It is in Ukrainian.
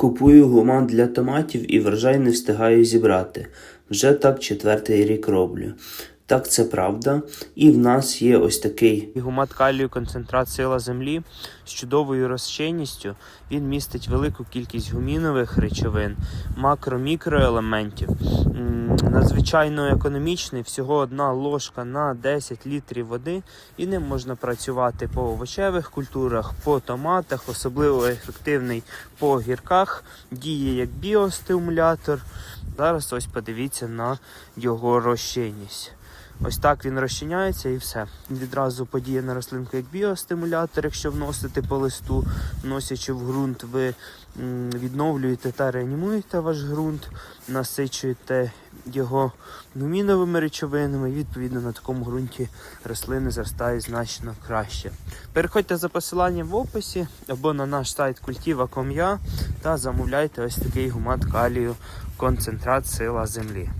Купую гуман для томатів і врожай не встигаю зібрати. Вже так четвертий рік роблю. Так це правда. І в нас є ось такий гумат калію концентрат сила землі з чудовою розчинністю. Він містить велику кількість гумінових речовин, макро-мікроелементів. Надзвичайно економічний, всього одна ложка на 10 літрів води, і ним можна працювати по овочевих культурах, по томатах, особливо ефективний по огірках, діє як біостимулятор. Зараз ось подивіться на його розчинність. Ось так він розчиняється і все. Відразу подіє на рослинку як біостимулятор, якщо вносити по листу, вносячи в ґрунт, ви відновлюєте та реанімуєте ваш ґрунт, насичуєте його гуміновими речовинами. І відповідно на такому ґрунті рослини зростають значно краще. Переходьте за посиланням в описі або на наш сайт Cultiva.com.ua та замовляйте ось такий гумат калію концентрат сила землі.